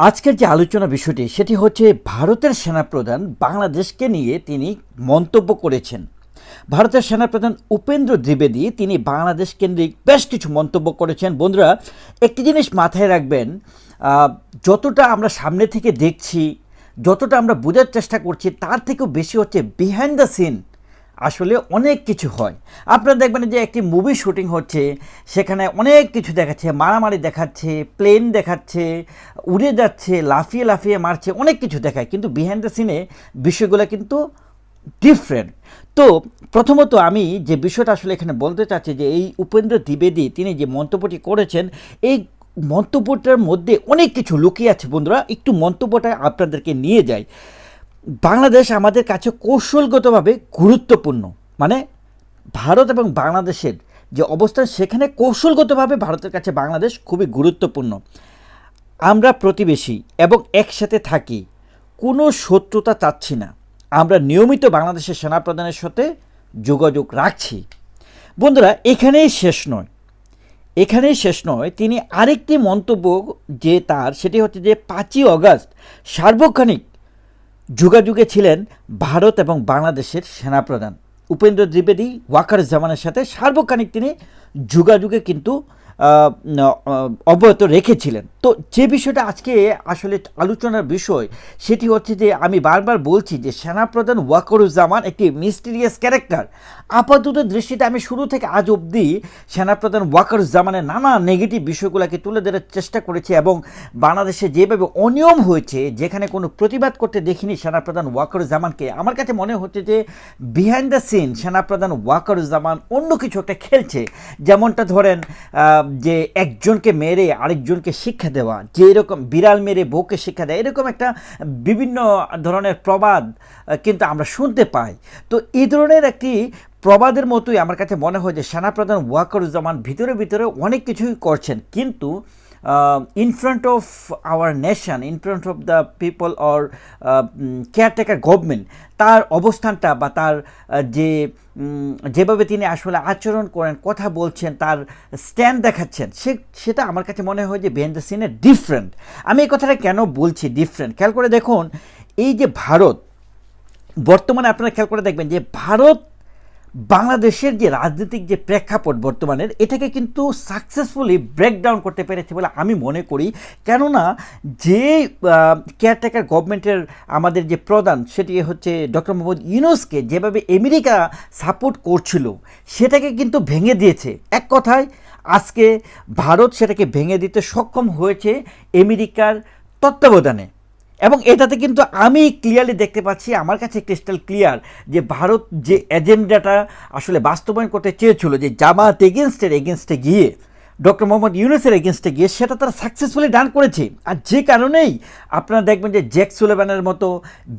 আজকের যে আলোচনা বিষয়টি, সেটি হচ্ছে ভারতের সেনাপ্রধান বাংলাদেশকে নিয়ে তিনি মন্তব্য করেছেন। ভারতের সেনাপ্রধান উপেন্দ্র দ্বিবেদী, তিনি বাংলাদেশ কেন্দ্রিক বেশ কিছু মন্তব্য করেছেন। বন্ধুরা, একটি জিনিস মাথায় রাখবেন যতটা আমরা সামনে থেকে দেখছি, যতটা আমরা বোঝার চেষ্টা করছি, তার থেকেও বেশি হচ্ছে বিহাইন্ড দ্য সিন আসলে অনেক কিছু হয়। আপনারা দেখবেন যে একটি মুভি শুটিং হচ্ছে, সেখানে অনেক কিছু দেখাচ্ছে, মারামারি দেখাচ্ছে প্লেন দেখাচ্ছে, উড়ে যাচ্ছে, লাফিয়ে লাফিয়ে মারছে, অনেক কিছু দেখায়। কিন্তু বিহাইন্ড দ্য সিনে বিষয়গুলো কিন্তু ডিফারেন্ট তো প্রথমত আমি যে বিষয়টা আসলে এখানে বলতে চাচ্ছি যে এই উপেন্দ্র দ্বিবেদী, তিনি যে মন্তব্যটি করেছেন, এই মন্তব্যটার মধ্যে অনেক কিছু লুকিয়ে আছে বন্ধুরা। একটু মন্তব্যটা আপনাদেরকে নিয়ে যাই। বাংলাদেশ আমাদের কাছে কৌশলগতভাবে গুরুত্বপূর্ণ। মানে ভারত এবং বাংলাদেশের যে অবস্থান, সেখানে কৌশলগতভাবে ভারতের কাছে বাংলাদেশ খুবই গুরুত্বপূর্ণ। আমরা প্রতিবেশী এবং একসাথে থাকি, কোনো শত্রুতা চাচ্ছি না। আমরা নিয়মিত বাংলাদেশের সেনাপ্রধানের সাথে যোগাযোগ রাখছি। বন্ধুরা, এখানেই শেষ নয়। এখানেই শেষ নয়, তিনি আরেকটি মন্তব্য যে তার, সেটি হচ্ছে যে পাঁচই অগাস্ট সার্বক্ষণিক যোগাযোগে ছিলেন ভারত এবং বাংলাদেশের সেনাপ্রধান। উপেন্দ্র দ্বিবেদী ওয়াকার জামানের সাথে সার্বক্ষণিক তিনি যোগাযোগে কিন্তু অব্যাহত রেখেছিলেন। তো যে বিষয়টা আজকে আসলে আলোচনার বিষয়, সেটি হচ্ছে যে আমি বারবার বলছি যে সেনাপ্রধান ওয়াকরুজ্জামান একটি মিস্টিরিয়াস ক্যারেক্টার। আপাতত দৃষ্টিতে আমি শুরু থেকে আজ অবধি সেনাপ্রধান ওয়াকরুজ্জামানের নানা নেগেটিভ বিষয়গুলোকে তুলে ধরার চেষ্টা করেছি এবং বাংলাদেশে যেভাবে অনিয়ম হয়েছে, যেখানে কোনো প্রতিবাদ করতে দেখিনি সেনাপ্রধান ওয়াকরুজ্জামানকে, আমার কাছে মনে হচ্ছে যে বিহাইন্ড দ্য সিন সেনাপ্রধান ওয়াকরুজ্জামান অন্য কিছু একটা খেলছে। যেমনটা ধরেন যে একজনকে মেরে আরেকজনকে শিক্ষা দেওয়া যে এরকম বিড়াল মেরে বউকে শিক্ষা দেয়, এরকম একটা বিভিন্ন ধরনের প্রবাদ কিন্তু আমরা শুনতে পাই। তো এই ধরনের একটি প্রবাদের মতোই আমার কাছে মনে হয় যে সেনাপ্রধান ওয়াকরুজ্জামান ভিতরে ভিতরে অনেক কিছুই করছেন। কিন্তু in front of our nation in front of the people or caretaker government তার অবস্থানটা বা তার যে যেভাবে তিনি আসলে আচরণ করেন, কথা বলছেন, তার স্ট্যান্ড দেখাচ্ছেন, সে, সেটা আমার কাছে মনে হয় যে বেহেন্দ্র সিনের ডিফারেন্ট আমি এই কথাটা কেন বলছি ডিফারেন্ট খেয়াল করে দেখুন, এই যে ভারত, বর্তমানে আপনারা খেয়াল করে দেখবেন যে ভারত বাংলাদেশের যে রাজনৈতিক যে প্রেক্ষাপট বর্তমানের, এটাকে কিন্তু সাকসেসফুলি ব্রেকডাউন করতে পেরেছে বলে আমি মনে করি। কেননা যে কেয়ারটেকার গভর্নমেন্টের আমাদের যে প্রধান, সেটি হচ্ছে ডক্টর মোহাম্মদ ইউনুসকে যেভাবে আমেরিকা সাপোর্ট করছিল, সেটাকে কিন্তু ভেঙে দিয়েছে। এক কথায়, আজকে ভারত সেটাকে ভেঙে দিতে সক্ষম হয়েছে আমেরিকার তত্ত্বাবধানে। এবং এটাতে কিন্তু আমি ক্লিয়ারলি দেখতে পাচ্ছি, আমার কাছে ক্রিস্টাল ক্লিয়ার যে ভারত যে এজেন্ডাটা আসলে বাস্তবায়ন করতে চেয়েছিল, যে জামাত এগেনস্টের এগেনস্টে গিয়ে, ডক্টর মোহাম্মদ ইউনুসের এগেনস্টে গিয়ে সেটা তারা সাকসেসফুলি ডান করেছে। আর যে কারণেই আপনারা দেখবেন যে জ্যাক সুলেবানের মতো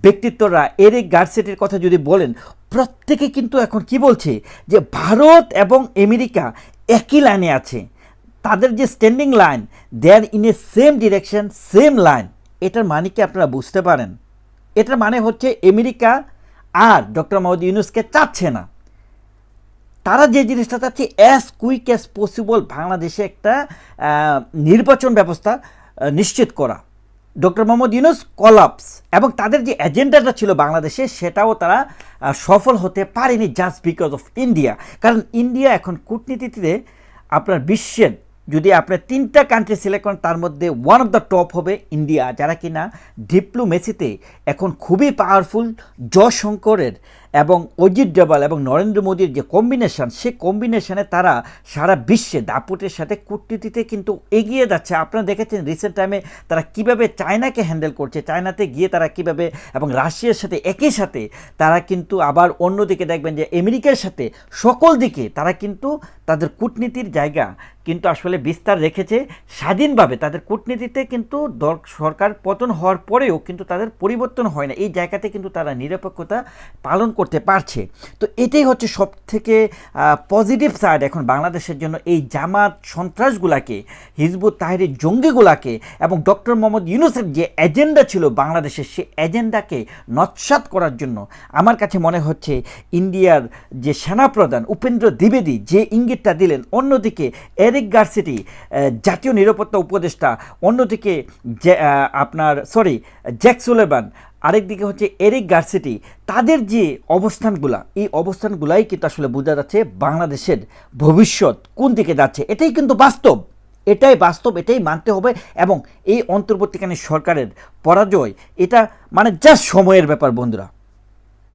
ব্যক্তিত্বরা এরিক গার্সেটের কথা যদি বলেন, প্রত্যেকে কিন্তু এখন কি বলছে? যে ভারত এবং আমেরিকা একই লাইনে আছে। তাদের যে standing line they are in a same direction same line এটার মানে কি আপনারা বুঝতে পারেন? এটার মানে হচ্ছে আমেরিকা আর ডক্টর মোহাম্মদ ইউনুসকে চাচ্ছে না। তারা যে জিনিসটা চাচ্ছে অ্যাজ কুইক অ্যাজ পসিবল বাংলাদেশে একটা নির্বাচন ব্যবস্থা নিশ্চিত করা। ডক্টর মোহাম্মদ ইউনুস কলাপস এবং তাদের যে এজেন্ডাটা ছিল বাংলাদেশে, সেটাও তারা সফল হতে পারেনি জাস্ট বিকজ অফ ইন্ডিয়া কারণ ইন্ডিয়া এখন কূটনীতিতে আপনার বিশ্বের যদি আপনার তিনটা কান্ট্রি সিলেক্ট করেন, তার মধ্যে ওয়ান অফ দ্য টপ হবে ইন্ডিয়া যারা কিনা ডিপ্লোমেসিতে এখন খুবই পাওয়ারফুল জয়শঙ্করের এবং অজিত ডোভাল এবং নরেন্দ্র মোদীর যে কম্বিনেশন সে কম্বিনেশনে তারা সারা বিশ্বে দাপুটের সাথে কূটনীতিতে কিন্তু এগিয়ে যাচ্ছে। আপনারা দেখেছেন রিসেন্ট টাইমে তারা কীভাবে চায়নাকে হ্যান্ডেল করছে, চায়নাতে গিয়ে তারা কীভাবে এবং রাশিয়ার সাথে একই সাথে তারা কিন্তু আবার অন্যদিকে দেখবেন যে আমেরিকার সাথে সকল দিকে তারা কিন্তু তাদের কূটনীতির জায়গা কিন্তু আসলে বিস্তার রেখেছে স্বাধীনভাবে। তাদের কূটনীতিতে কিন্তু দর- সরকার পতন হওয়ার পরেও কিন্তু তাদের পরিবর্তন হয় না। এই জায়গাতে কিন্তু তারা নিরপেক্ষতা পালন করতে পারছে। তো এটাই হচ্ছে সব থেকে পজিটিভ সাইড এখন বাংলাদেশের জন্য। এই জামাত সন্ত্রাসগুলাকে, হিজবুত তাহিরের জঙ্গিগুলাকে এবং ডক্টর মোহাম্মদ ইউনুসের যে এজেন্ডা ছিল বাংলাদেশের, সে এজেন্ডাকে নৎসাত করার জন্য আমার কাছে মনে হচ্ছে ইন্ডিয়ার যে সেনাপ্রধান উপেন্দ্র দ্বিবেদী যে ইঙ্গিতটা দিলেন, অন্যদিকে এর এরিক গার্সিটি জাতীয় নিরাপত্তা উপদেষ্টা। অন্যদিকে আপনার সরি জ্যাক সুলেবান আরেকদিকে হচ্ছে এরিক গার্সিটি তাদের যে অবস্থানগুলা, এই অবস্থানগুলাই কিন্তু আসলে বোঝা যাচ্ছে বাংলাদেশের ভবিষ্যৎ কোন দিকে যাচ্ছে। এটাই কিন্তু বাস্তব। এটাই বাস্তব, এটাই মানতে হবে এবং এই অন্তর্বর্তীকালীন সরকারের পরাজয়, এটা মানে জাস্ট সময়ের ব্যাপার বন্ধুরা।